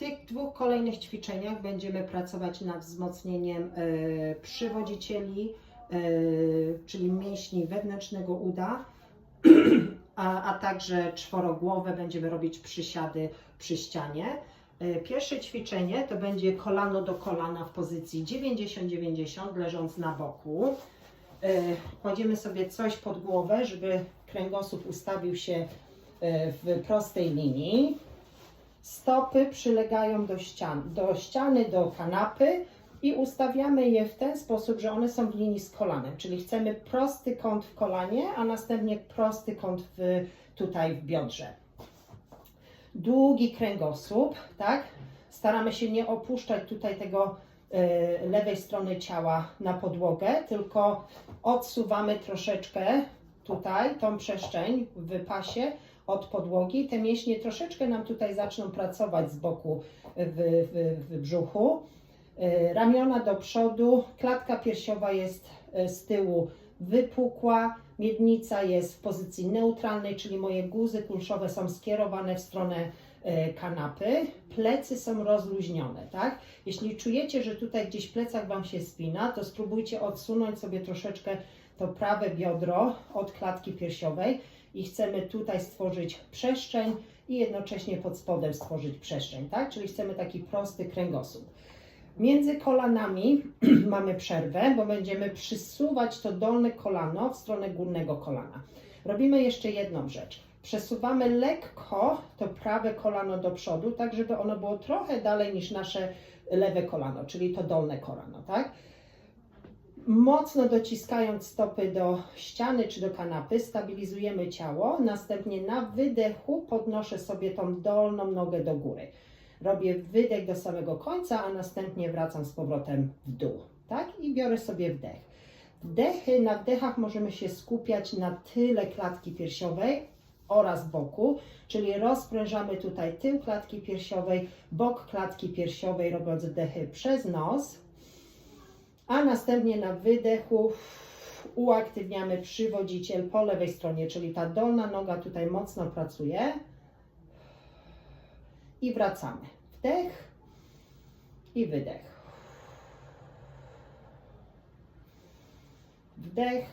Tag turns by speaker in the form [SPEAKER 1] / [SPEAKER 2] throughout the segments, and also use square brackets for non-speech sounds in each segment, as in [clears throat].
[SPEAKER 1] tych dwóch kolejnych ćwiczeniach będziemy pracować nad wzmocnieniem e, przywodzicieli, e, czyli mięśni wewnętrznego uda, [clears throat] a, a także czworogłowe będziemy robić przysiady przy ścianie. E, Pierwsze ćwiczenie to będzie kolano do kolana w pozycji 90-90, leżąc na boku. Kładziemy sobie coś pod głowę, żeby kręgosłup ustawił się w prostej linii. Stopy przylegają do, ścian, do ściany, do kanapy i ustawiamy je w ten sposób, że one są w linii z kolanem. Czyli chcemy prosty kąt w kolanie, a następnie prosty kąt w, tutaj w biodrze. Długi kręgosłup, tak? Staramy się nie opuszczać tutaj tego e, lewej strony ciała na podłogę, tylko odsuwamy troszeczkę tutaj tą przestrzeń w pasie od podłogi. Te mięśnie troszeczkę nam tutaj zaczną pracować z boku w, w, w brzuchu. E, Ramiona do przodu, klatka piersiowa jest e, z tyłu wypukła, miednica jest w pozycji neutralnej, czyli moje guzy kulszowe są skierowane w stronę e, kanapy, plecy są rozluźnione, tak? Jeśli czujecie, że tutaj gdzieś plecak Wam się spina, to spróbujcie odsunąć sobie troszeczkę to prawe biodro od klatki piersiowej i chcemy tutaj stworzyć przestrzeń i jednocześnie pod spodem stworzyć przestrzeń, tak? Czyli chcemy taki prosty kręgosłup. Między kolanami [clears throat] mamy przerwę, bo będziemy przysuwać to dolne kolano w stronę górnego kolana. Robimy jeszcze jedną rzecz. Przesuwamy lekko to prawe kolano do przodu, tak żeby ono było trochę dalej niż nasze lewe kolano, czyli to dolne kolano, tak? Mocno dociskając stopy do ściany czy do kanapy, stabilizujemy ciało. Następnie na wydechu podnoszę sobie tą dolną nogę do góry. Robię wydech do samego końca, a następnie wracam z powrotem w dół. Tak? I biorę sobie wdech. Wdechy, na wdechach możemy się skupiać na tyle klatki piersiowej oraz boku, czyli rozprężamy tutaj tył klatki piersiowej, bok klatki piersiowej, robiąc wdechy przez nos, a następnie na wydechu uaktywniamy przywodziciel po lewej stronie, czyli ta dolna noga tutaj mocno pracuje i wracamy. Wdech i wydech. Wdech,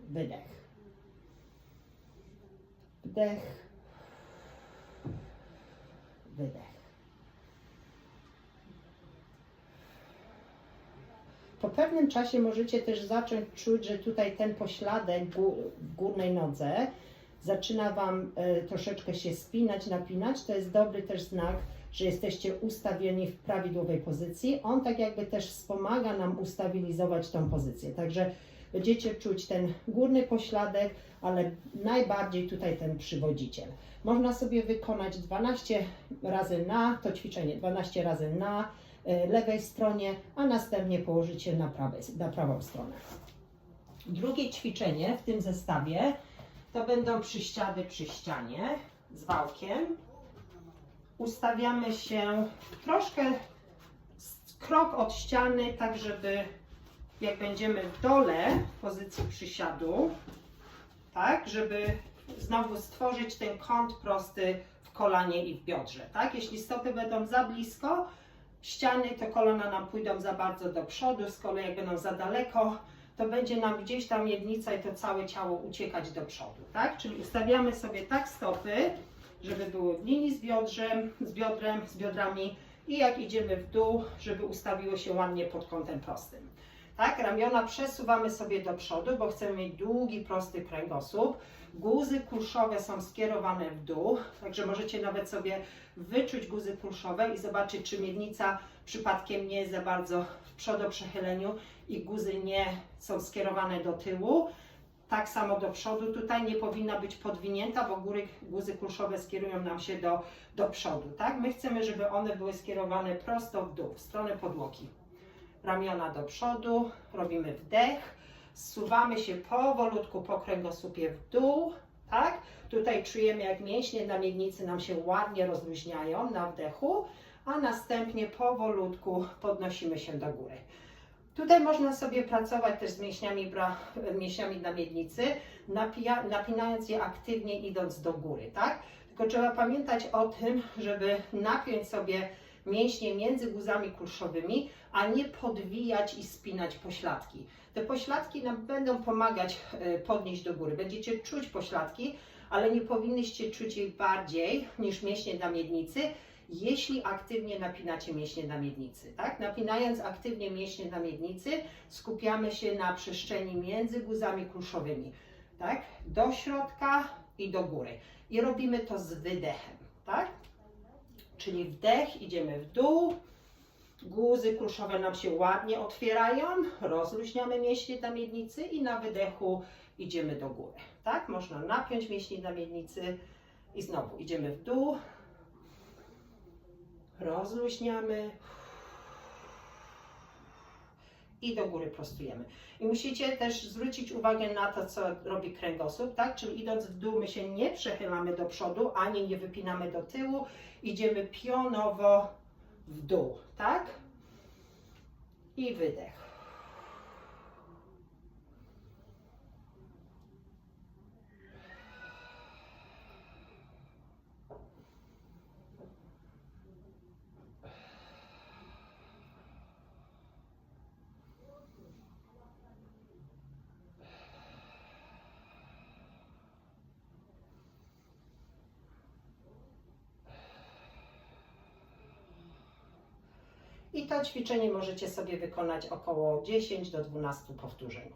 [SPEAKER 1] wydech. Wdech, wydech. Po pewnym czasie możecie też zacząć czuć, że tutaj ten pośladek w górnej nodze zaczyna Wam e, troszeczkę się spinać, napinać. To jest dobry też znak, że jesteście ustawieni w prawidłowej pozycji. On tak jakby też wspomaga nam ustabilizować tą pozycję. Także będziecie czuć ten górny pośladek, ale najbardziej tutaj ten przywodziciel. Można sobie wykonać 12 razy na to ćwiczenie, 12 razy na lewej stronie, a następnie położyć się na, prawej, na prawą stronę. Drugie ćwiczenie w tym zestawie to będą przyściady przy ścianie z wałkiem. Ustawiamy się troszkę krok od ściany, tak żeby jak będziemy w dole w pozycji przysiadu, tak, żeby znowu stworzyć ten kąt prosty w kolanie i w biodrze, tak? Jeśli stopy będą za blisko ściany, to kolana nam pójdą za bardzo do przodu, z kolei jak będą za daleko, to będzie nam gdzieś ta miednica i to całe ciało uciekać do przodu, tak? Czyli ustawiamy sobie tak stopy, żeby były w linii z biodrem, z biodrem, z biodrami i jak idziemy w dół, żeby ustawiło się ładnie pod kątem prostym. Tak, ramiona przesuwamy sobie do przodu, bo chcemy mieć długi, prosty kręgosłup. Guzy kulszowe są skierowane w dół, także możecie nawet sobie wyczuć guzy kulszowe i zobaczyć, czy miednica przypadkiem nie jest za bardzo w przodoprzechyleniu i guzy nie są skierowane do tyłu. Tak samo do przodu, tutaj nie powinna być podwinięta, bo góry, guzy kulszowe skierują nam się do, do przodu. Tak? My chcemy, żeby one były skierowane prosto w dół, w stronę podłogi. Ramiona do przodu, robimy wdech, zsuwamy się powolutku po kręgosłupie w dół, tak? Tutaj czujemy, jak mięśnie na miednicy nam się ładnie rozluźniają na wdechu, a następnie powolutku podnosimy się do góry. Tutaj można sobie pracować też z mięśniami, bra, mięśniami na miednicy, napija, napinając je aktywnie idąc do góry, tak? Tylko trzeba pamiętać o tym, żeby napiąć sobie mięśnie między guzami kulszowymi, a nie podwijać i spinać pośladki. Te pośladki nam będą pomagać e, podnieść do góry. Będziecie czuć pośladki, ale nie powinnyście czuć jej bardziej niż mięśnie na miednicy, jeśli aktywnie napinacie mięśnie na miednicy. Tak? Napinając aktywnie mięśnie na miednicy, skupiamy się na przestrzeni między guzami kulszowymi. Tak? Do środka i do góry. I robimy to z wydechem. Tak? Czyli wdech, idziemy w dół, guzy kulszowe nam się ładnie otwierają, rozluźniamy mięśnie na miednicy i na wydechu idziemy do góry. Tak? Można napiąć mięśnie na miednicy i znowu idziemy w dół, rozluźniamy i do góry prostujemy. I musicie też zwrócić uwagę na to, co robi kręgosłup, tak? Czyli idąc w dół, my się nie przechylamy do przodu, ani nie wypinamy do tyłu, idziemy pionowo w dół, tak? I wydech. I to ćwiczenie możecie sobie wykonać około 10 do 12 powtórzeń.